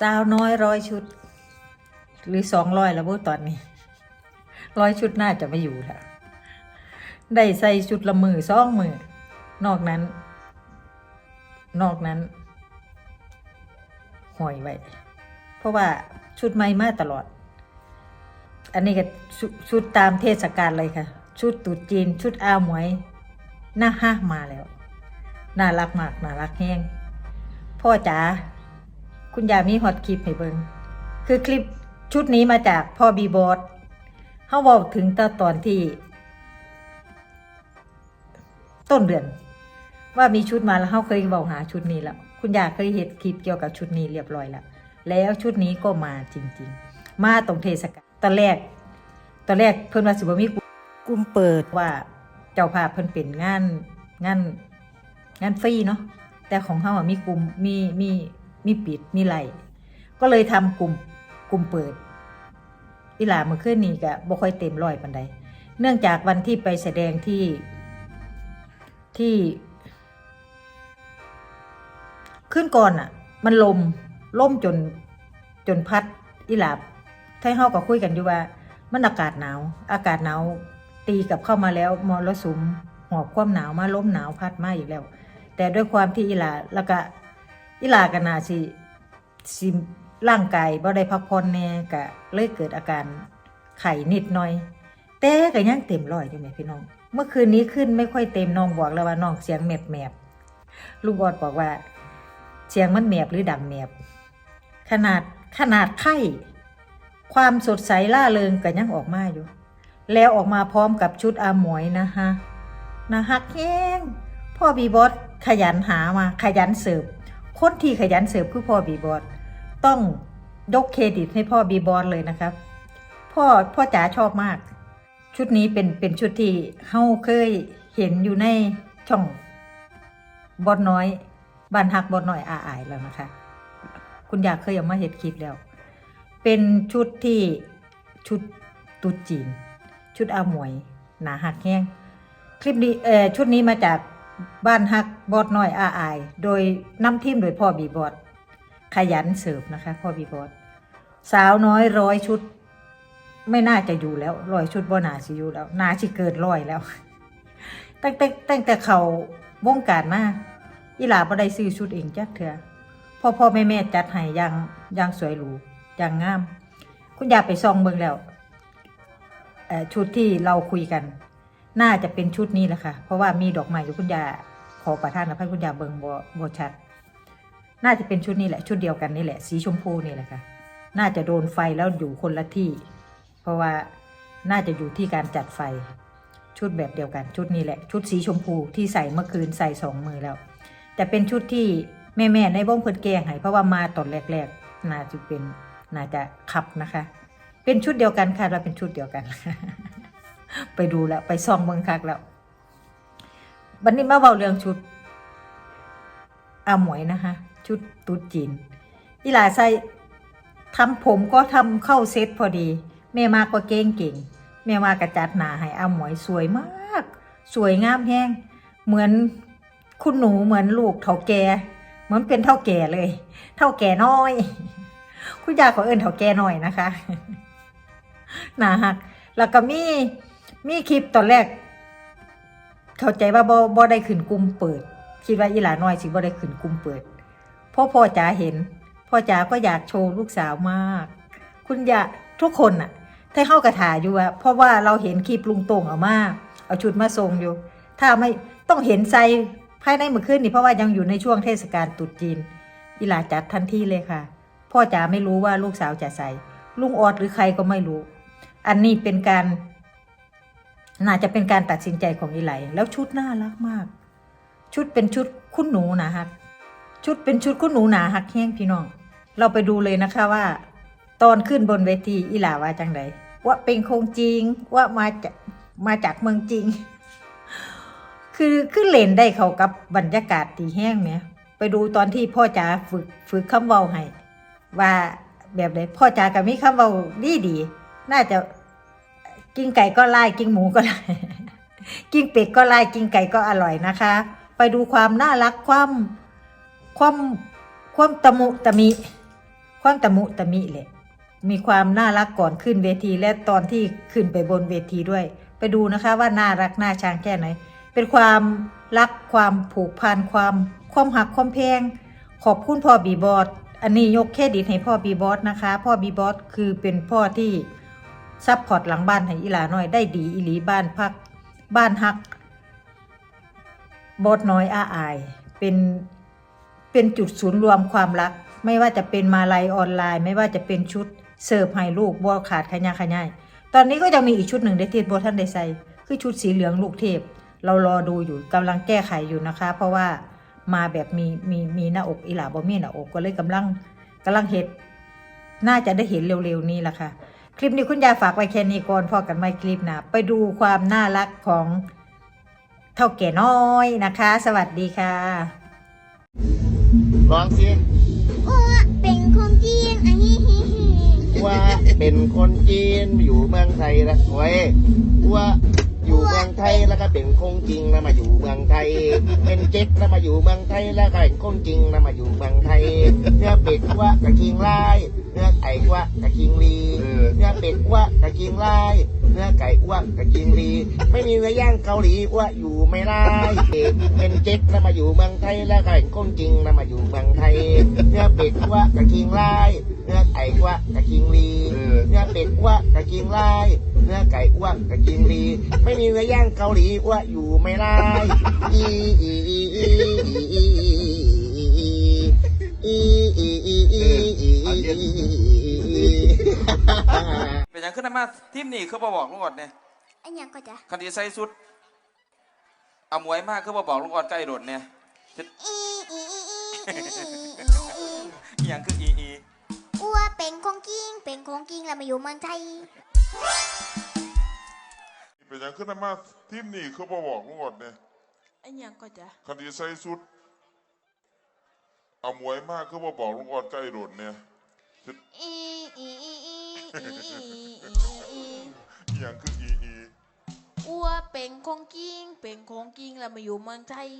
สาวน้อยร้อยชุด หรือสองร้อยแล้วบ่ตอนนี้ร้อยชุดน่าจะไม่อยู่แล้วได้ใส่ชุดละมือสองมือนอกนั้น นอกนั้นหอยไว้ เพราะว่าชุดใหม่มาตลอด อันนี้ก็ชุดตามเทศกาลเลยค่ะ ชุดตรุษจีน ชุดอาหมวย หน้าห้ามาแล้ว น่ารักมาก น่ารักแห้งพ่อจ๋า คุณยายมีฮอตคลิปให้เบิงคือคลิปชุดนี้มาจากพ่อบีบอสเขาบอกถึงตอนตอนที่ ต้นเดือน ว่ามีชุดมาแล้วเขาเคยบอกหาชุดนี้แล้วคุณยายเคยเห็นคลิปเกี่ยวกับชุดนี้เรียบร้อยแล้วแล้วชุดนี้ก็มาจริง ๆ มาตรงเทศกาลตอนแรก ตอนแรกเพิ่นว่าสิบ่มีกลุ่มเปิดว่าเจ้าภาพเพิ่นเป็นงานงานงานฟรีเนาะแต่ของเฮาอะมีกลุ่มมีมี มีปิดมีไล่ก็เลยทำกลุ่มกลุ่มเปิดอีหลาเมื่อคืนนี้ก็บ่ค่อยเต็มร้อยปานใดเนื่องจากวันที่ไปแสดงที่ที่ขึ้นก่อนอะ มันลมล่มจนจนพัดอีหลาไทเฮาก็คุยกันอยู่ว่า มันอากาศหนาว อากาศหนาวตีกับเข้ามาแล้วมรสุมหอบความหนาวมาลมหนาวพัดมาอีกแล้ว แต่ด้วยความที่อีหลาแล้วก็ อีหลากันนาสิสิร่างกายบ่ได้พักผ่อนแน่ก็เลยเกิดอาการไข้นิดหน่อย แต่ก็ยังเต็มร้อยอยู่แม่พี่น้อง เมื่อคืนนี้ขึ้นไม่ค่อยเต็มน้องบอกแล้วว่าน้องเสียงแมบแมบๆลุงออดบอกว่า เสียงมันแมบหรือดังแมบขนาดขนาดไข้ ความสดใสล่าเริงก็ยังออกมาอยู่ แล้วออกมาพร้อมกับชุดอาหมวยนะฮะนะฮักแห้งพ่อบีบอสขยันหามาขยันเสิร์ฟ คนที่ขยันเสิร์ฟคือพ่อบีบอสต้องยกเครดิตให้พ่อบีบอสเลยนะครับ พ่อพ่อจ๋าชอบมาก ชุดนี้เป็นเป็นชุดที่เฮาเคยเห็นอยู่ในช่องบอสน้อยบ้านฮักบอสน้อยอาอายแล้วนะคะ คุณอยากเคยเอามาเห็ดคลิปแล้ว เป็นชุดที่ชุดตุดจีน ชุดอาหมวย หนาหักแห้งคลิปนี้เอ่อชุดนี้มาจาก บ้านฮักบอดน้อยอาอาย โดยนำทีมโดยพ่อบีบอดขยันเสิร์ฟนะคะ พ่อบีบอดสาวน้อยร้อยชุด ไม่น่าจะอยู่แล้วร้อยชุดบ่นาสิอยู่แล้วนาสิเกินร้อยแล้ว ตั้งแต่ตั้งแต่เขาวงการมาอีหลาบ่ได้ซื้อชุดเองจักเถื่อพ่อพ่อแม่แม่จัดให้อยังอยังสวยหรูอยังงาม คุณยายไปซองเบิ่งแล้วชุดที่เราคุยกัน น่าจะเป็นชุดนี้แหละค่ะ เพราะว่ามีดอกไม้อยู่คุณยาขอประทานอภัยคุณยาเบิงบ่บ่ชัด น่าจะเป็นชุดนี้แหละ ชุดเดียวกันนี่แหละ สีชมพูนี่แหละค่ะ น่าจะโดนไฟแล้วอยู่คนละที่ เพราะว่าน่าจะอยู่ที่การจัดไฟ ชุดแบบเดียวกัน ชุดนี้แหละ ชุดสีชมพูที่ใส่เมื่อคืนใส่สองมือแล้ว แต่เป็นชุดที่แม่ๆในบ้องเพิ่นแกงให้เพราะว่ามาตอนแรกๆ น่าจะเป็นน่าจะขับนะคะ เป็นชุดเดียวกันค่ะเราเป็นชุดเดียวกัน ไปดูแล้ว ไปซองเมืองคักแล้ววันนี้มาเบาเรื่องชุดอาหมวยนะคะ ชุดตุ๊ดจีนอีหลาใส่ทำผมก็ทำเข้าเซตพอดี แม่มาก็เก่งเก่งแม่มากระจัดหนาให้อาหมวยสวยมาก สวยงามแห้งเหมือนคุณหนูเหมือนลูกเท่าแก่เหมือนเป็นเท่าแก่เลย เท่าแก่น้อย คุณยายขอเอิ้นเท่าแก่น้อยนะคะหนะฮัก แล้วก็มี มีคลิปตอนแรก เข้าใจว่าบ่บ่ได้ขึ้นกลุ่มเปิด คิดว่าอีหลาน้อยสิบ่ได้ขึ้นกลุ่มเปิดพราะพ่อจ๋าเห็น พ่อจ๋าก็อยากโชว์ลูกสาวมาก คุณอยาทุกคนน่ะถ้าเข้ากระถาอยู่อะเพราะว่าเราเห็นคลิปลุงตงเอามาเอาชุดมาทรงอยู่ ถ้าไม่ต้องเห็นใส่ภายในเมื่อคืนนี่เพราะว่ายังอยู่ในช่วงเทศกาลตรุษจีนอีหลาจัดทันทีเลยค่ะ พ่อจ๋าไม่รู้ว่าลูกสาวจะใส่ลุงออดหรือใครก็ไม่รู้ อันนี้เป็นการ น่าจะเป็นการตัดสินใจของอีไหลแล้วชุดน่ารักมาก ชุดเป็นชุดคุณหนูนะฮัก ชุดเป็นชุดคุณหนูหนาฮักแห้งพี่น้อง เราไปดูเลยนะคะว่า ตอนขึ้นบนเวทีอีหลาว่าจังไดว่าเป็นคงจริงว่ามาจากมาจากเมืองจริง คือขึ้นเลนได้เขากับบรรยากาศตีแห้งไหมไปดูตอนที่พ่อจ๋าฝึกฝึกคำเว้าให้ว่าแบบไหนพ่อจ๋ากับมีคำเว้าดีดีน่าจะ กินไก่ก็ไล่กินหมูก็ไล่กินเป็ดก็ไล่กินไก่ก็อร่อยนะคะ ไปดูความน่ารักความความความตะมุตะมิ ความตะมุตะมิแหละมีความน่ารักก่อนขึ้นเวทีและตอนที่ขึ้นไปบนเวทีด้วย ไปดูนะคะว่าน่ารักน่าชังแค่ไหน เป็นความรักความผูกพันความความหักความแพงขอบคุณพ่อบีบอสอันนี้ยกเครดิตให้พ่อบีบอสนะคะ พ่อบีบอสคือเป็นพ่อที่ ซัพพอร์ตหลังบ้านให้อีหลาน้อยได้ดีอีหลีบ้านพัก บ้านฮักบอสน้อยอาอาย เป็นเป็นจุดศูนย์รวมความรัก ไม่ว่าจะเป็นมาลัยออนไลน์ ไม่ว่าจะเป็นชุดเสิร์ฟให้ลูกบัวขาดขยะขยายตอนนี้ก็จะมีอีกชุดหนึ่งได้ที่บัวท่านได้ใส่คือชุดสีเหลืองลูกเทพ เรารอดูอยู่กำลังแก้ไขอยู่นะคะ เพราะว่ามาแบบมีมีมีหน้าอกอีหลาบ่มีหน้าอกก็เลยกำลังกำลังเห็ดน่าจะได้เห็นเร็วๆนี้ละค่ะ คลิปนี้คุณยายฝากไว้แค่นี้ก่อนพอกันไม่คลิปหนะไปดูความน่ารักของเท่าแก่น้อยนะคะ สวัสดีค่ะร้องสิอ้วเป็นคนจีนอันนี้ฮิฮิว่าเป็นคนจีนอยู่เมืองไทยแล้วเว้ยว่า อยู่เมืองไทยแล้วก็เป็นคงจริงแล้วมาอยู่เมืองไทย เป็นเจ๊กแล้วมาอยู่เมืองไทยแล้วก็เป็นคงจริงแล้วมาอยู่เมืองไทย เนื้อเป็ดว่ากะคิงลายเนื้อไก่ว่ากะคิงลีเนื้อเป็ดว่ากะคิงลาย เนื้อไก่ว่ากะคิงลีไม่มีเนื้อย่างเกาหลีว่าอยู่ไม่ได้เป็นเจ๊กแล้วมาอยู่เมืองไทยแล้วก็เป็นจริงแล้วมาอยู่เมืองไทย เนื้อเป็ดว่ากะคิงลายเนื้อไก่ว่ากะคิงลีเนื้อเป็ดว่ากะคิงลายเนื้อไก่ว่ากะคิงลีไม่มีเนื้อย่างเกาหลีว่าอยู่ไม่ได้อีอีอีอีอีอีอีอีอีอีอีเป็น หยังขึ้นมาทีมนี่คือบ่บอกลุงอดเนี่ยอันยังก็จะคันที่ใส่สุดเอามวยมากคือบ่บอกลุงอดใกล้โดดเนี่ยอีอีอีอีอีอีอหยังคืออีอีอ้วเป็นของจริงเป็นของจริงแล้วมาอยู่เมืองไทยเป็นหยังขึ้นมาทีมนี่เขาบอบอกลุงอดเนี่ยอันยังก็จะคดีใส่สุดเอามวยมากเขาบอบอกลุงอดใกล้โดดเนี่ยอีอีอี อีอีอีอีอีหย่างคืออีอีอ้วเป็นของกิ้งเป็นของกิ้งแล้วมาอยู่เมืองไทย